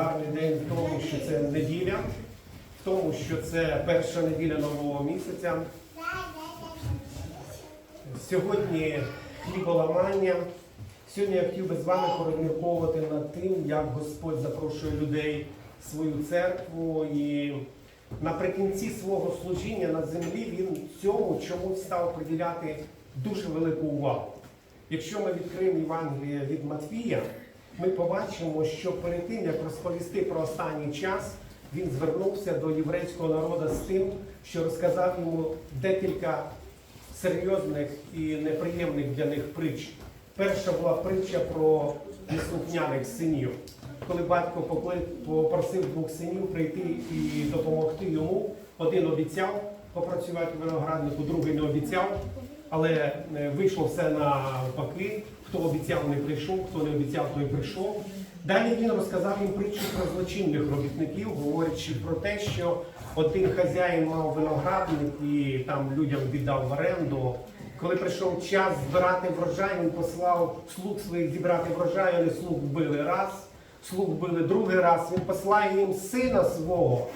гарний день в тому, що це неділя, в тому, що це перша неділя нового місяця. Сьогодні хліболамання. Сьогодні я хотів би з вами порозмірковувати над тим, як Господь запрошує людей в свою церкву. І наприкінці свого служіння на землі він цьому чомусь став приділяти дуже велику увагу. Якщо ми відкриємо Євангеліє від Матвія, ми побачимо, що перед тим, як розповісти про останній час, він звернувся до єврейського народу з тим, що розказав йому декілька серйозних і неприємних для них притч. Перша була притча про неслухняних синів, коли батько попросив двох синів прийти і допомогти йому. Один обіцяв попрацювати винограднику, другий не обіцяв, але е, вийшло все навпаки. Хто обіцяв, не прийшов, хто не обіцяв, той прийшов. Далі він розказав їм притчу про злочинних робітників, говорячи про те, що один хазяїн мав виноградник і там людям віддав в оренду. Коли прийшов час збирати врожай, він послав слуг своїх зібрати врожай, вони слуг вбили раз, слуг вбили другий раз. Він послає їм сина свого.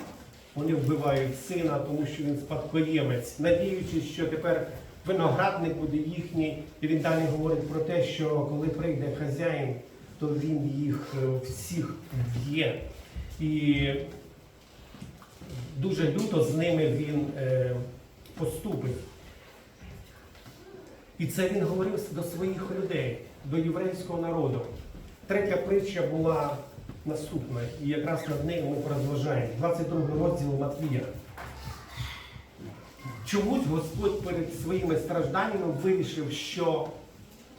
Вони вбивають сина, тому що він спадкоємець, надіючись, що тепер виноградник буде їхній. І він далі говорить про те, що коли прийде хазяїн, то він їх е, всіх вб'є. І дуже люто з ними він е, поступить. І це він говорив до своїх людей, до єврейського народу. Третя притча була наступна, і якраз над нею ми порозважаємо. 22 розділ Матвія. Чомусь Господь перед своїми стражданнями вирішив, що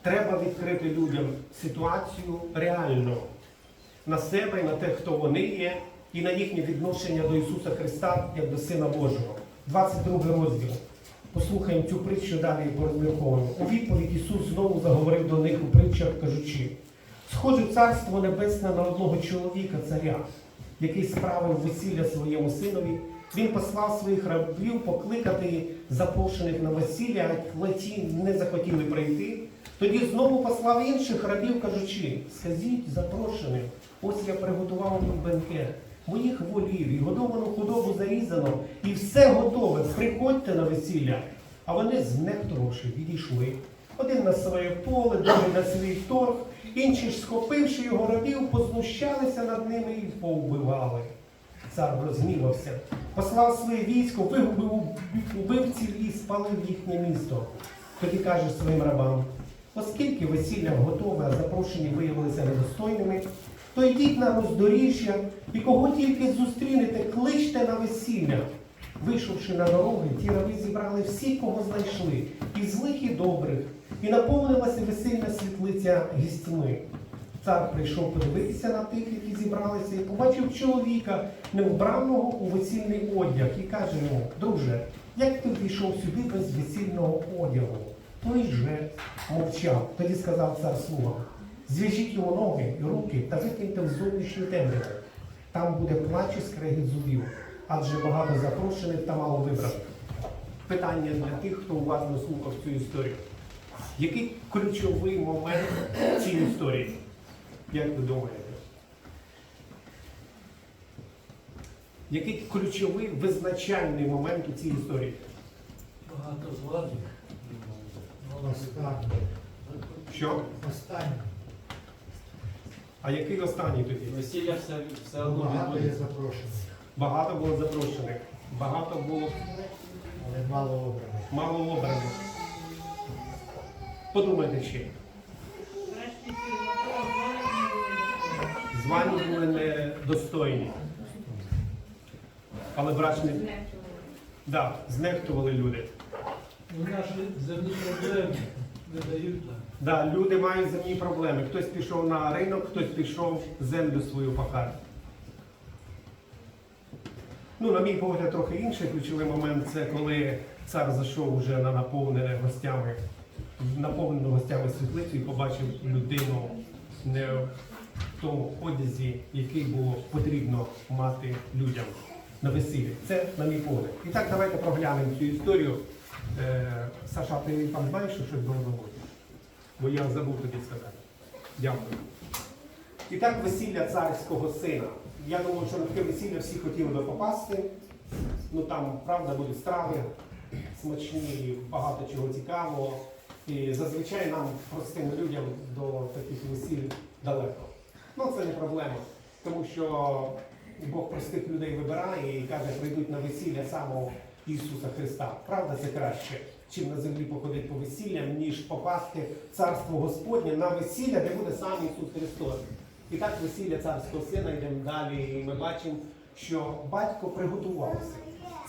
треба відкрити людям ситуацію реально на себе на те, хто вони є, і на їхнє відношення до Ісуса Христа як до Сина Божого. 22 розділ. Послухаємо цю притчу далі порозмірковуємо. У відповідь Ісус знову заговорив до них у притчах, кажучи: схоже царство небесне на одного чоловіка, царя, який справив весілля своєму синові. Він послав своїх рабів покликати запрошених на весілля, але ті не захотіли прийти. Тоді знову послав інших рабів, кажучи, скажіть запрошеним, ось я приготував їм бенкет, моїх волів і годовану худобу зарізано, і все готове. Приходьте на весілля. А вони, знехтувавши, відійшли. Один на своє поле, другий на свій торг, інші ж, схопивши його рабів, познущалися над ними і повбивали. Цар розгнівався, послав своє військо, вигубив убивців і спалив їхнє місто. Тоді каже своїм рабам: оскільки весілля готове, а запрошені виявилися недостойними, то йдіть на роздоріжжя і кого тільки зустрінете, кличте на весілля. Вийшовши на дороги, ті раби зібрали всі, кого знайшли, і злих, і добрих, і наповнилася весільна світлиця гістьми. Цар прийшов подивитися на тих, які зібралися, і побачив чоловіка, невбраного у весільний одяг, і каже йому, друже, як ти війшов сюди без весільного одягу? Той же мовчав. Тоді сказав цар слугам, зв'яжіть йому ноги і руки та викиньте в зовнішню темряву. Там буде плач і скрегіт зубів, адже багато запрошених та мало вибраних. Питання для тих, хто уважно слухав цю історію. Який ключовий момент цій історії? Як ви думаєте? Який ключовий визначальний момент у цій історії? Багато влади. Останній. Що? Останній. А який останній тоді? Весілля все, все одно Багато є відбудеться. запрошених, Багато було запрошених, багато було але мало обраних. мало обраних. Подумайте ще. Звані були недостойні. Але брачні да, знехтували люди. Ну, наші земні проблеми не дають нам. Да, люди мають земні проблеми. Хтось пішов на ринок, хтось пішов землю свою пахати. Ну, на мій погляд, трохи інший ключовий момент це коли цар зайшов уже на наповнене гостями, наповнену гостями світлицю і побачив людину не тому одязі, який було потрібно мати людям на весіллі. Це на мій погляд. І так давайте проглянемо цю історію. Е, Саша, ти там знаєш, що щось було забути? Бо я забув тобі сказати. Дякую. І так весілля царського сина. Я думаю, що на таке весілля всі хотіли би попасти. Ну там, правда, будуть страви смачні, багато чого цікавого. І зазвичай нам, простим людям, до таких весіль далеко. Ну це не проблема, тому що Бог простих людей вибирає і каже, прийдуть на весілля самого Ісуса Христа. Правда, це краще, чим на землі походити по весіллям, ніж попасти в царство Господнє на весілля, де буде сам Ісус Христос. І так весілля царського сина йдемо далі, і ми бачимо, що батько приготувався.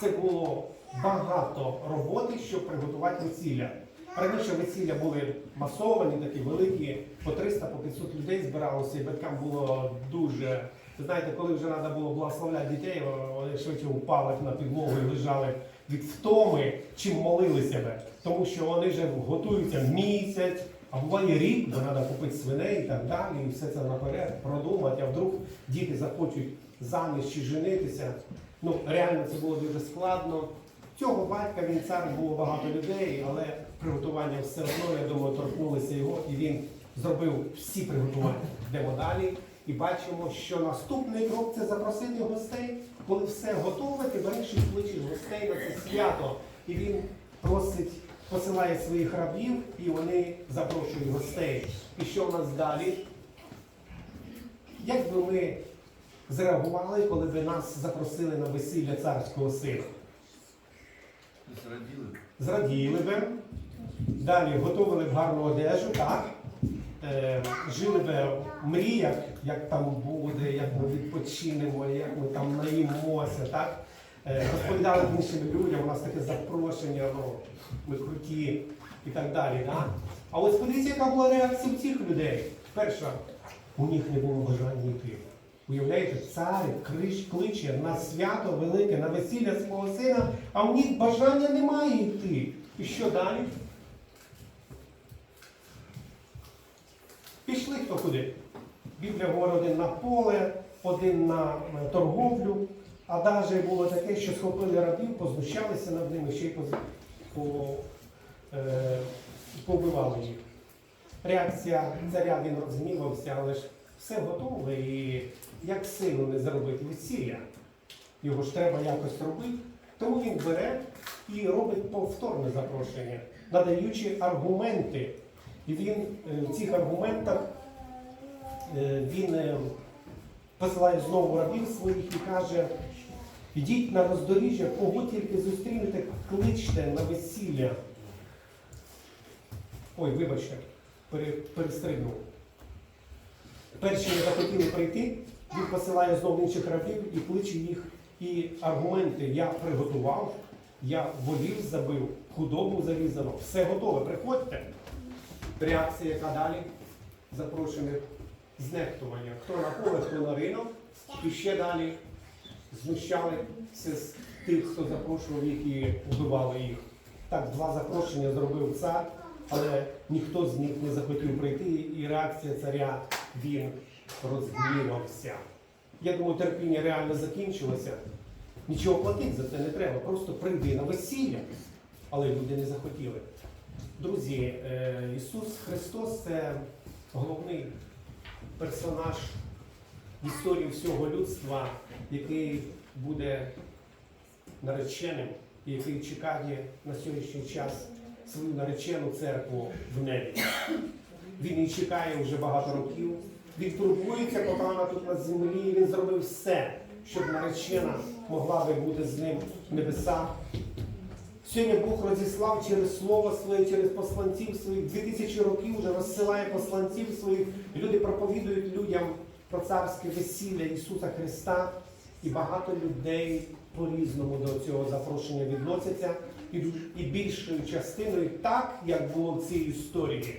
Це було багато роботи, щоб приготувати весілля. Раніше весілля були масовані, такі великі, по 300, по 500 людей збиралося, і батькам було дуже. Ви знаєте, коли вже треба було благословляти дітей, вони швидше упали на підлогу і лежали від втоми, чим молилися би. Тому що вони вже готуються місяць, а буває рік, бо треба купити свиней і так далі, і все це наперед продумати, а вдруг діти захочуть заміж чи женитися. Ну, реально це було дуже складно. Цього батька він цар було багато людей, але приготування все одно, я думаю, торкнулися його, і він зробив всі приготування. Йдемо далі і бачимо, що наступний крок це запросити гостей. Коли все готове, ти береш і кличеш гостей на це свято. І він просить, посилає своїх рабів, і вони запрошують гостей. І що в нас далі? Як би ми зреагували, коли б нас запросили на весілля царського сина? Зраділи. Зраділи би, далі готували б гарну одежу, так? Е, жили б в мріях, як там буде, як ми відпочинемо, як ми там наїмося, так? Е, розповідали б іншим людям, у нас таке запрошення, ну, ми круті і так далі. Так? А ось подивіться, яка була реакція у цих людей. Перша, у них не було бажання йти. Уявляєте, цар кличе на свято велике, на весілля свого сина, а у них бажання немає йти. І що далі? Пішли хто куди. Біблія говорить один на поле, один на е, торговлю, а навіть було таке, що схопили рабів, познущалися над ними, ще й поз- по, е, побивали їх. Реакція царя він розгнівався, але ж все готове і як сину не зробити весілля. Його ж треба якось робити. Тому він бере і робить повторне запрошення, надаючи аргументи. І він е, в цих аргументах е, він е, посилає знову рабів своїх і каже: ідіть на роздоріжжя, кого тільки зустрінете, кличте на весілля. Ой, вибачте, пере- перестрибнув. Перші не захотіли прийти, він посилає знову інших рабів і кличе їх. І аргументи я приготував, я волів забив, худобу зарізано, все готове. Приходьте. Реакція, яка далі запрошених знехтування. Хто на поле, хто на ринок, і ще далі знущалися з тих, хто запрошував їх і вбивали їх. Так, два запрошення зробив цар, але ніхто з них не захотів прийти, і реакція царя він розгнівався. Я думаю, терпіння реально закінчилося. Нічого платити за це не треба, просто прийди на весілля. Але люди не захотіли. Друзі, е, Ісус Христос це головний персонаж історії всього людства, який буде нареченим, і який чекає на сьогоднішній час свою наречену церкву в небі. Він її чекає вже багато років. Він турбується, поки вона тут на землі. Він зробив все, щоб наречена могла би бути з ним в небесах. Сьогодні Бог розіслав через слово своє, через посланців своїх, дві тисячі років вже розсилає посланців своїх. Люди проповідують людям про царське весілля Ісуса Христа. І багато людей по-різному до цього запрошення відносяться. І, більшою частиною так, як було в цій історії.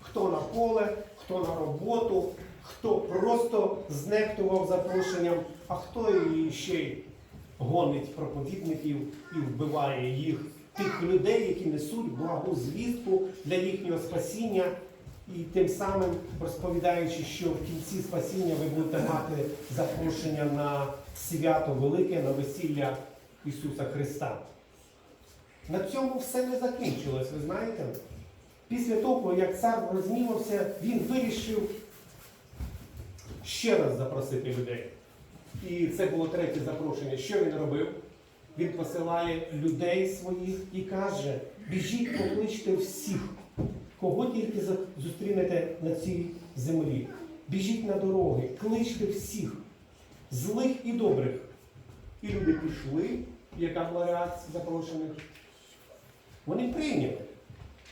Хто на поле, хто на роботу, хто просто знехтував запрошенням, а хто і ще й гонить проповідників і вбиває їх, тих людей, які несуть благу звістку для їхнього спасіння, і тим самим розповідаючи, що в кінці спасіння ви будете мати запрошення на свято велике, на весілля Ісуса Христа. На цьому все не закінчилось, ви знаєте? Після того, як цар розмінився, він вирішив ще раз запросити людей. І це було третє запрошення. Що він робив? Він посилає людей своїх і каже: біжіть, покличте всіх, кого тільки зустрінете на цій землі. Біжіть на дороги, кличте всіх, злих і добрих. І люди пішли, яка була реакція запрошених. Вони прийняли.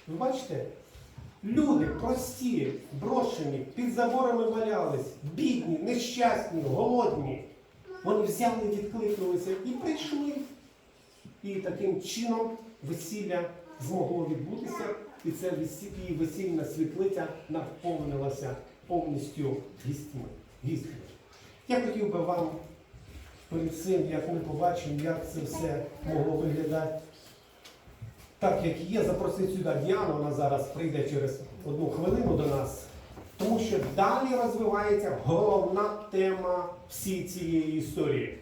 Ви бачите? Люди прості, брошені, під заборами валялись, бідні, нещасні, голодні. Вони взяли, відкликнулися і прийшли. І таким чином весілля змогло відбутися, і це і весільна світлиця наповнилася повністю гістьми. Я хотів би вам перед цим, як ми побачимо, як це все могло виглядати. Так як є, запросити сюди Діану, вона зараз прийде через одну хвилину до нас, тому що далі розвивається головна тема всієї цієї історії.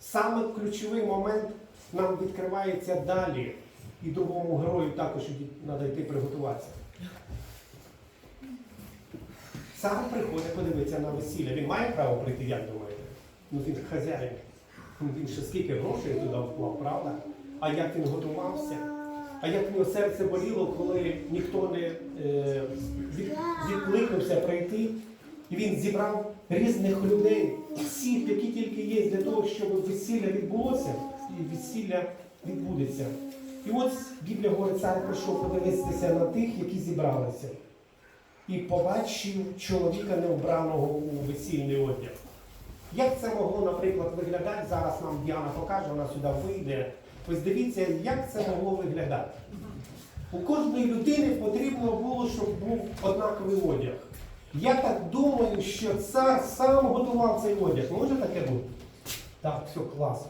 Саме ключовий момент нам відкривається далі, і другому герою також треба йти приготуватися. Саме приходить подивитися на весілля. Він має право прийти, як думаєте? Ну він хазяїн. Він ще скільки грошей туди вклав, правда? А як він готувався? А як в нього серце боліло, коли ніхто не е, від, відкликнувся прийти, і він зібрав різних людей, всіх, які тільки є, для того, щоб весілля відбулося, і весілля відбудеться. І от Біблія говорить, цар прийшов подивитися на тих, які зібралися, і побачив чоловіка необраного у весільний одяг. Як це могло, наприклад, виглядати? Зараз нам Діана покаже, вона сюди вийде. Ось дивіться, як це могло виглядати. У кожної людини потрібно було, щоб був однаковий одяг. Я так думаю, що цар сам готував цей одяг. Може таке бути? Так, все класно.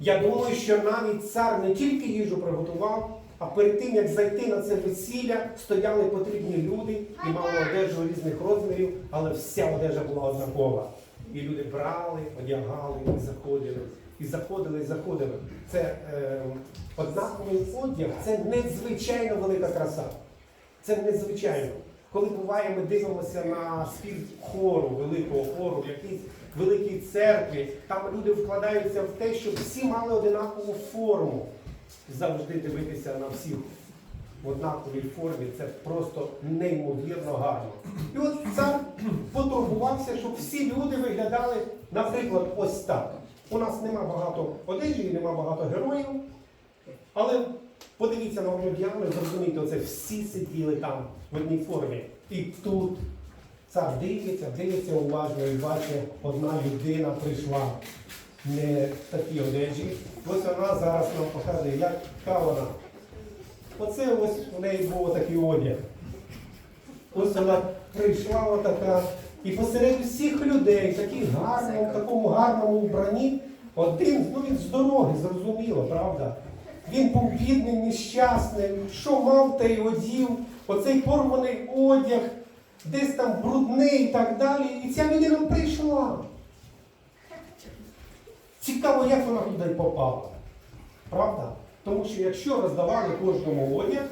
Я думаю, що навіть цар не тільки їжу приготував, а перед тим, як зайти на це весілля, стояли потрібні люди і мали одежу різних розмірів, але вся одежа була однакова. І люди брали, одягали і заходили. І заходили, і заходили. Це е, однаковий одяг, це надзвичайно велика краса. Це незвичайно. Коли буває, ми дивимося на спів хору, великого хору, в якійсь великій церкві, там люди вкладаються в те, щоб всі мали одинакову форму. Завжди дивитися на всіх в однаковій формі це просто неймовірно гарно. І от цар потурбувався, щоб всі люди виглядали, наприклад, ось так. У нас нема багато одежі, нема багато героїв. Але подивіться на Олімпіану, зрозумійте, оце всі сиділи там в одній формі. І тут цар дивиться, дивиться уважно і бачить, одна людина прийшла не в такій одежі. Ось вона зараз нам показує, яка вона. Оце ось у неї був такий одяг. Ось вона прийшла отака. І посеред всіх людей, такий гарний, в такому гарному вбранні, один, ну він з дороги, зрозуміло, правда? Він був бідний, нещасний, що мав, те й одів, оцей порваний одяг, десь там брудний і так далі. І ця людина прийшла. Цікаво, як вона туди попала. Правда? Тому що якщо роздавали кожному одяг,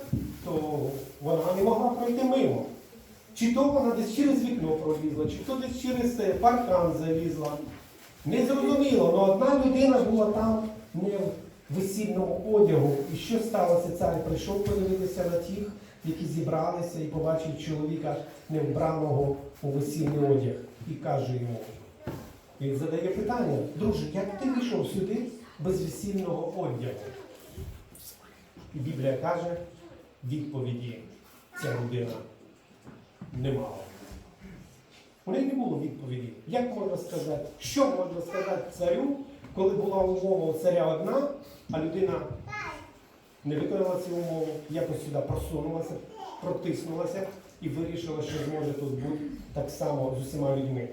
то вона не могла пройти мимо. Чи то вона десь через вікно пролізла, чи то десь через е, паркан залізла. Не зрозуміло, але одна людина була там не в весільному одягу. І що сталося? Цар прийшов подивитися на тих, які зібралися, і побачив чоловіка невбраного у весільний одяг. І каже йому, він задає питання, друже, як ти вийшов сюди без весільного одягу? І Біблія каже, відповіді ця людина не мала. У неї не було відповіді. Як можна сказати, що можна сказати царю, коли була умова у царя одна, а людина не виконала цю умову, якось сюди просунулася, протиснулася і вирішила, що зможе тут бути так само з усіма людьми.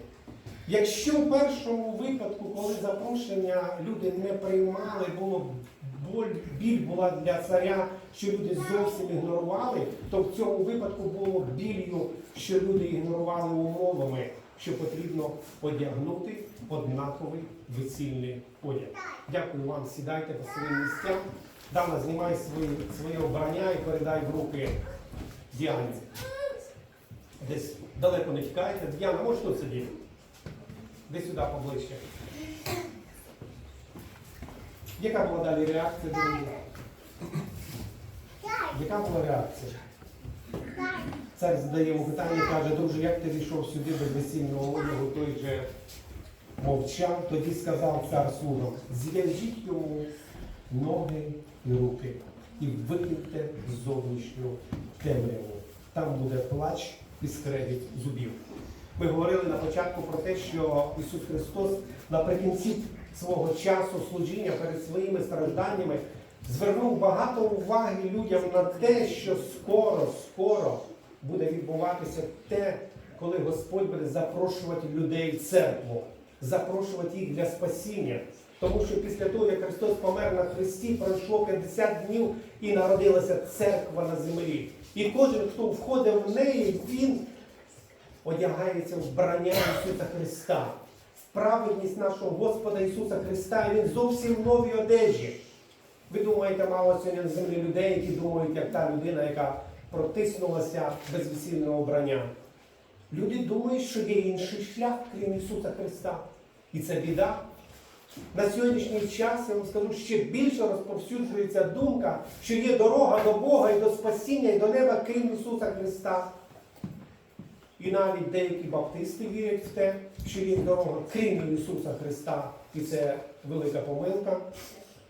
Якщо в першому випадку, коли запрошення люди не приймали, було боль, біль була для царя, що люди зовсім ігнорували, то в цьому випадку було білью, що люди ігнорували умовами, що потрібно одягнути однаковий весільний одяг. Дякую вам, сідайте по своїм місцям. Дана, знімай свої, своє обрання і передай в руки Діані. Десь далеко не тікайте. Діана, можеш тут сидіти? Десь сюди поближче. Яка була далі реакція? Яка була реакція? Цар задає йому питання, каже, друже, як ти війшов сюди без весільного одягу, той же мовчав, тоді сказав цар слугам, зв'яжіть йому ноги і руки і викиньте зовнішню темряву. Там буде плач і скрегіт зубів. Ми говорили на початку про те, що Ісус Христос наприкінці свого часу служіння перед своїми стражданнями звернув багато уваги людям на те, що скоро, скоро буде відбуватися те, коли Господь буде запрошувати людей в церкву, запрошувати їх для спасіння. Тому що після того, як Христос помер на Христі, пройшло 50 днів і народилася церква на землі. І кожен, хто входив в неї, він одягається в вбрання Ісуса Христа, праведність нашого Господа Ісуса Христа, і Він зовсім в новій одежі. Ви думаєте, мало сьогодні на землі людей, які думають, як та людина, яка протиснулася без весільного обрання. Люди думають, що є інший шлях, крім Ісуса Христа. І це біда. На сьогоднішній час я вам скажу, ще більше розповсюджується думка, що є дорога до Бога і до спасіння, і до неба, крім Ісуса Христа. І навіть деякі баптисти вірять в те, що є дорога крім Ісуса Христа, і це велика помилка.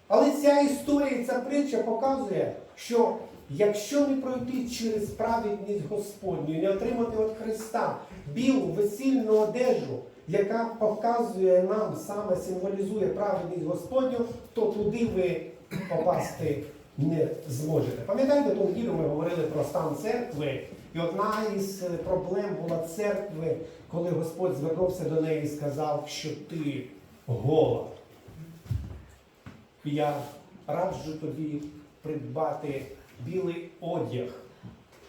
Але ця історія, ця притча показує, що якщо не пройти через праведність Господню, не отримати від Христа білу весільну одежу, яка показує нам, саме символізує праведність Господню, то туди ви попасти не зможете. Пам'ятаєте, тому ділю ми говорили про стан церкви, і одна із е, проблем була церкви, коли Господь звернувся до неї і сказав, що ти гола. Я раджу тобі придбати білий одяг.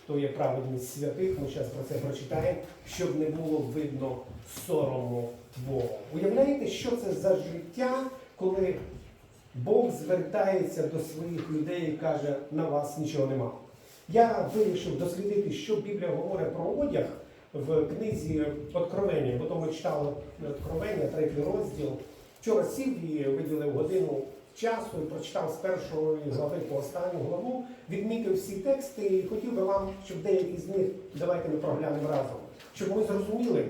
То є праведність святих, ми зараз про це прочитаємо, щоб не було видно сорому твого. Уявляєте, що це за життя, коли Бог звертається до своїх людей і каже, на вас нічого нема. Я вирішив дослідити, що Біблія говорить про одяг в книзі Откровення. Потім ми читали Откровення, третій розділ. Вчора сів і виділив годину часу і прочитав з першої глави по останню главу, відмітив всі тексти і хотів би вам, щоб деякі з них давайте ми проглянемо разом. Щоб ми зрозуміли,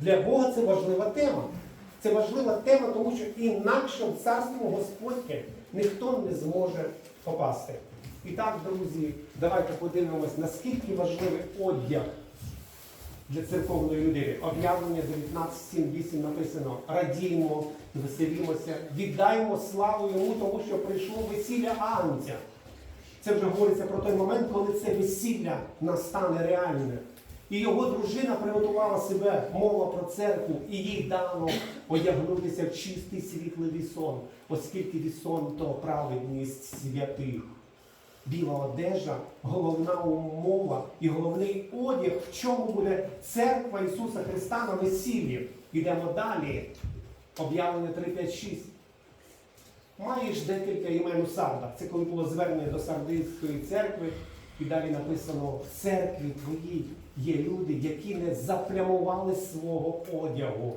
для Бога це важлива тема. Це важлива тема, тому що інакше в царство Господнє ніхто не зможе попасти. І так, друзі, давайте подивимось, наскільки важливий одяг для церковної людини. Об'явлення 19.7.8 написано: радіємо, веселімося, віддаємо славу йому, тому що прийшло весілля Агнця. Це вже говориться про той момент, коли це весілля настане реальне. І його дружина приготувала себе, мова про церкву, і їй дано одягнутися в чистий світлий вісон, оскільки вісон то праведність святих. Біла одежа, головна умова і головний одяг, в чому буде церква Ісуса Христа на весіллі. Ідемо далі. Об'явлення 3.5.6. Маєш декілька імен у сардах. Це коли було звернення до Сардинської церкви, і далі написано: в церкві твоїй є люди, які не заплямували свого одягу.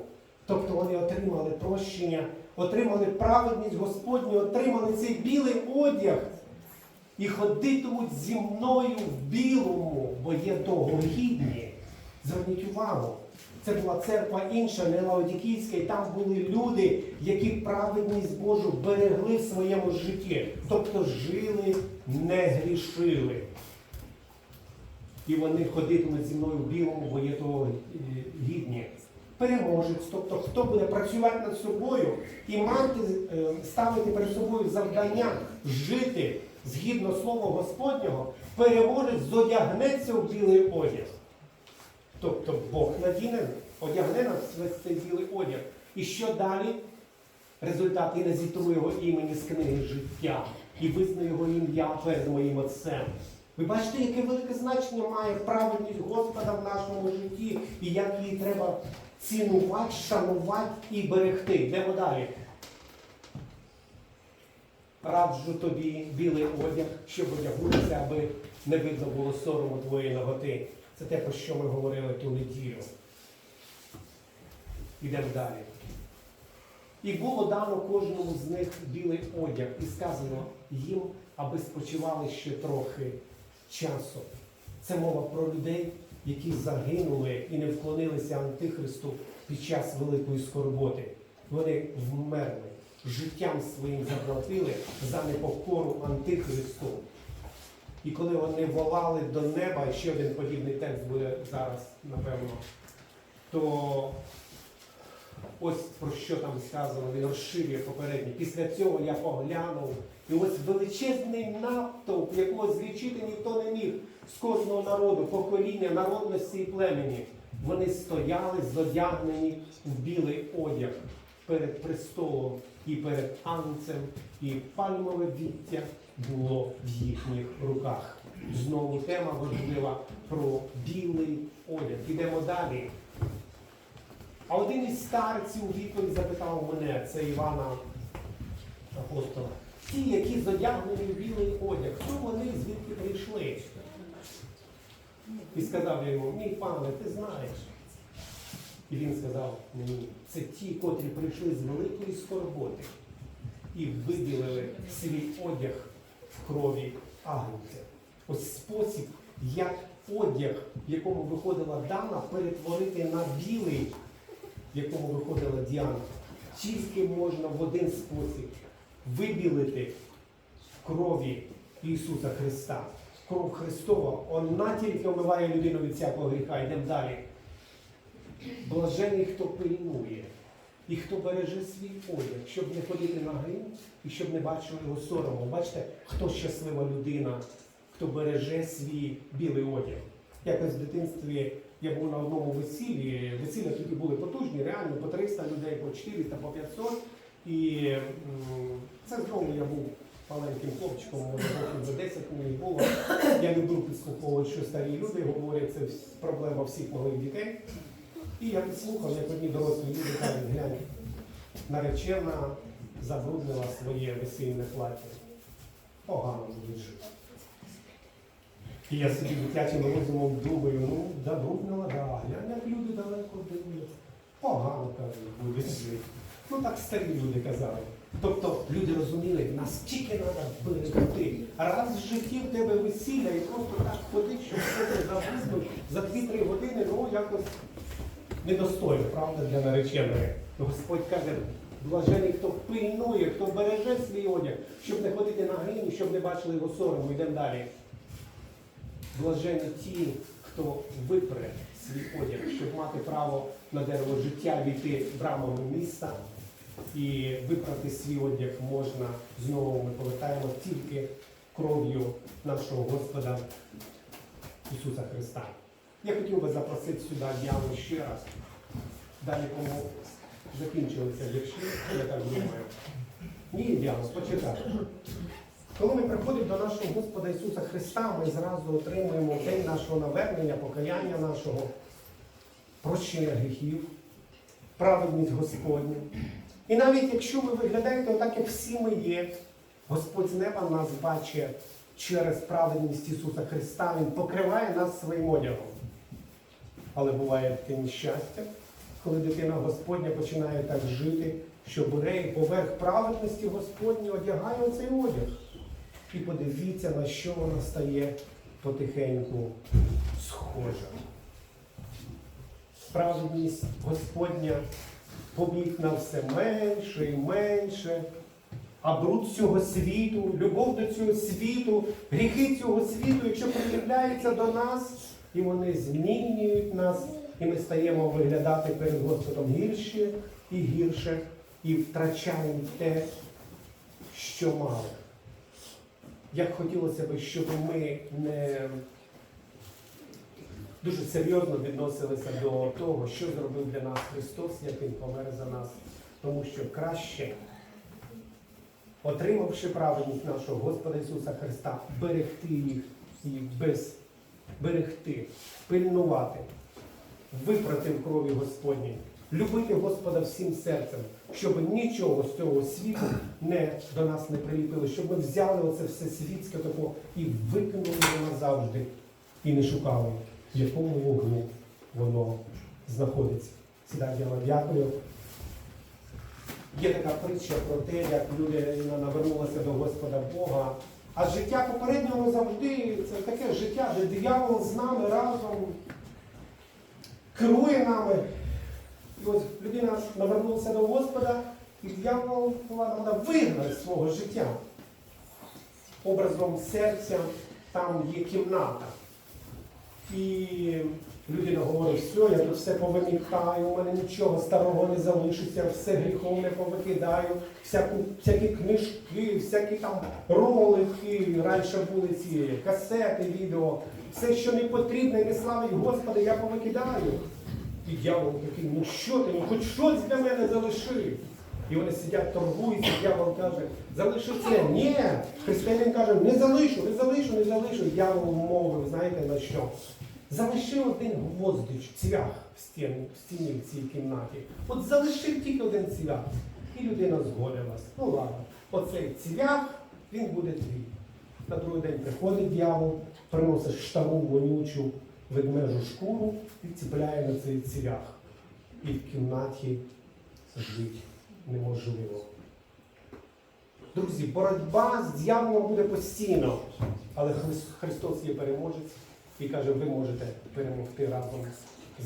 Тобто вони отримали прощення, отримали праведність Господню, отримали цей білий одяг і ходитимуть зі мною в білому, бо є того гідні. Зверніть увагу. Це була церква інша, не Лаодікійська, і там були люди, які праведність Божу берегли в своєму житті. Тобто жили, не грішили. І вони ходитимуть зі мною в білому, бо є того е, гідні. Переможець, тобто хто буде працювати над собою і мати, е, ставити перед собою завдання жити згідно слова Господнього, переможець зодягнеться в білий одяг. Тобто Бог надіне, одягне нас весь цей білий одяг. І що далі? Результат і назітру його імені з книги життя і визнаю його ім'я перед моїм отцем. Ви бачите, яке велике значення має праведність Господа в нашому житті і як її треба цінувати, шанувати і берегти. Йдемо далі. Раджу тобі білий одяг, щоб одягнутися, аби не видно було сорому твоєї ноготи. Це те, про що ми говорили ту неділю. Ідемо далі. І було дано кожному з них білий одяг, і сказано їм, аби спочивали ще трохи часу. Це мова про людей, які загинули і не вклонилися Антихристу під час великої скорботи. Вони вмерли, життям своїм заплатили за непокору Антихристу. І коли вони волали до неба, і ще один подібний текст буде зараз, напевно, то ось про що там сказано, він розширює попередній. Після цього я поглянув, і ось величезний натовп, якого злічити ніхто не міг з кожного народу, покоління, народності і племені. Вони стояли зодягнені в білий одяг перед престолом і перед анцем, і пальмове віття було в їхніх руках. Знову тема важлива про білий одяг. Ідемо далі. А один із старців у відповідь запитав мене, це Івана апостола. Ті, які зодягнені в білий одяг, хто вони звідки прийшли? І сказав йому, мій пане, ти знаєш. І він сказав мені, це ті, котрі прийшли з великої скорботи і виділили свій одяг в крові агнця. Ось спосіб, як одяг, в якому виходила Дана, перетворити на білий, в якому виходила Діана. Тільки можна в один спосіб вибілити в крові Ісуса Христа. Кров Христова, вона тільки омиває людину від всякого гріха. Йдемо далі. Блажений, хто пильнує і хто береже свій одяг, щоб не ходити на грім і щоб не бачили його сорому. Бачите, хто щаслива людина, хто береже свій білий одяг. Якось в дитинстві я був на одному весіллі. Весілля тоді були потужні, реально по 300 людей, по 400, по 500. І це знову я був маленьким хлопчиком, років за 10 мені було. Я любив підслуховувати, що старі люди говорять, це проблема всіх малих дітей. І я підслухав, як одні дорослі люди кажуть, глянь, наречена забруднила своє весільне плаття. Погано буде жити. І я собі дитячим розумом думаю, ну, забруднила, да, глянь, як люди далеко дивляться. Погано кажуть, буде жити. Ну так старі люди казали. Тобто люди розуміли, наскільки треба берегти. Раз в житті в тебе весілля і просто так ходить, щоб тебе забруднив за 2-3 години, ну якось недостойно, правда, для нареченої. Господь каже, блажений, хто пильнує, хто береже свій одяг, щоб не ходити на грині, щоб не бачили його сорому. Йдемо далі. Блажені ті, хто випре свій одяг, щоб мати право на дерево життя війти брамами міста. І випрати свій одяг можна знову. Ми повертаємо тільки кров'ю нашого Господа Ісуса Христа. Я хотів би запросити сюди Діану ще раз. Далі кому закінчилися вірші, я так думаю. Ні, Діана, почекай. Коли ми приходимо до нашого Господа Ісуса Христа, ми зразу отримуємо день нашого навернення, покаяння нашого, прощення гріхів, праведність Господню. І навіть якщо ви виглядаєте отак, як всі ми є, Господь з неба нас бачить через праведність Ісуса Христа, Він покриває нас своїм одягом. Але буває таке нещастя, коли дитина Господня починає так жити, що бере поверх праведності Господні одягає оцей одяг. І подивіться, на що вона стає потихеньку схожа. Праведність Господня помітна все менше і менше, а бруд цього світу, любов до цього світу, гріхи цього світу, якщо приявляються до нас, і вони змінюють нас, і ми стаємо виглядати перед Господом гірше і гірше, і втрачаємо те, що мали. Як хотілося б, щоб ми не дуже серйозно відносилися до того, що зробив для нас Христос, як Він помер за нас. Тому що краще, отримавши праведність нашого Господа Ісуса Христа, берегти їх і без берегти, пильнувати, випрати в крові Господній, любити Господа всім серцем, щоб нічого з цього світу не до нас не приліпило, щоб ми взяли оце все світське тако і викинули його назавжди і не шукали. в якому вуглу воно знаходиться. Сідай, я вам дякую. Є така притча про те, як людина навернулася до Господа Бога. А життя попереднього завжди це таке життя, де диявол з нами разом керує нами. І ось людина навернулася до Господа, і диявол вона вигнає з свого життя. Образом серця там є кімната. І людина говорить, все, я тут все повимікаю, у мене нічого старого не залишиться, все гріхом не повикидаю, всяку, всякі книжки, всякі там ролики, раніше були ці касети, відео, все, що не потрібне, не славить Господа, я повикидаю. І дьявол такий, ну що ти, ну хоч щось для мене залиши. І вони сидять, торгуються, дьявол каже, залиши це. Ні. Християнин каже, не залишу, не залишу, не залишу. Дьявол мовив, знаєте на що? Залиши один гвоздич, цвях в стіні, в стіні в цій кімнаті. От залишив тільки один цвях. І людина згодилась. Ну ладно, оцей цвях, він буде твій. На другий день приходить дьявол, приносить штару вонючу ведмежу шкуру і ціпляє на цей цвях. І в кімнаті жить неможливо. Друзі, боротьба з дьяволом буде постійно, але Христос є переможець і каже, ви можете перемогти разом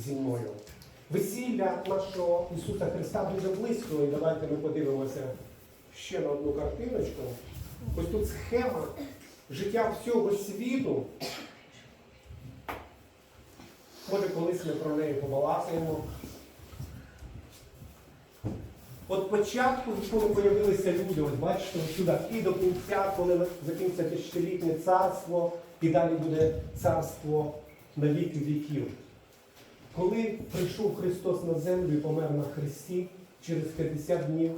зі мною. Весілля нашого Ісуса Христа дуже близько, і давайте ми подивимося ще на одну картиночку. Ось тут схема життя всього світу. Може, колись ми про неї побалакаємо. От початку, коли з'явилися люди, от бачите, сюди, і до кінця, коли закінчиться тисячолітнє царство, і далі буде царство на віки віків. Коли прийшов Христос на землю і помер на Христі, через 50 днів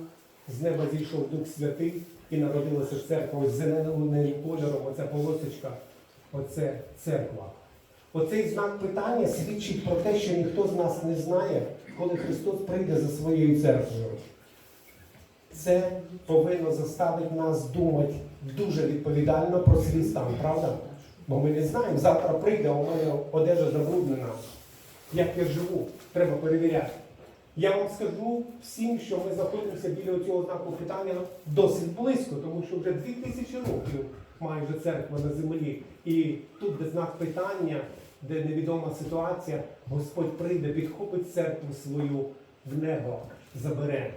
з неба зійшов Дух Святий і народилася церква ось зеленим кольором, оця полосочка, оце церква. Оцей знак питання свідчить про те, що ніхто з нас не знає, коли Христос прийде за своєю церквою. Це повинно заставити нас думати дуже відповідально про свій стан, правда? Бо ми не знаємо, завтра прийде, а у мене одежа забруднена. Як я живу, треба перевіряти. Я вам скажу всім, що ми знаходимося біля цього знаку питання досить близько, тому що вже 2000 років майже церква на землі. І тут, де знак питання, де невідома ситуація, Господь прийде, підхопить церкву свою в небо, забере.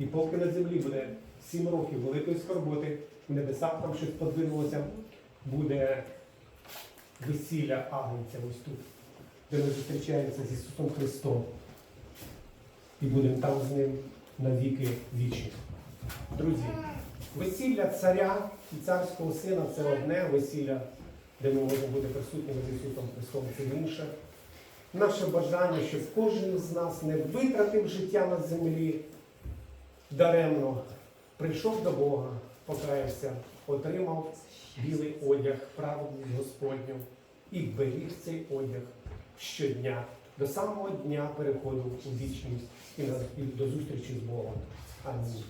І поки на землі буде сім років великої скорботи, в небесах там щось подвинулося, буде весілля Агнця ось тут, де ми зустрічаємося з Ісусом Христом. І будемо там з ним навіки вічні. Друзі, весілля царя і царського сина це одне весілля, де ми можемо бути присутніми з Ісусом Христом, це інше. Наше бажання, щоб кожен з нас не витратив життя на землі даремно, прийшов до Бога, покаявся, отримав білий одяг, праведність Господню і беріг цей одяг щодня, до самого дня переходу у вічність і до зустрічі з Богом. Амінь.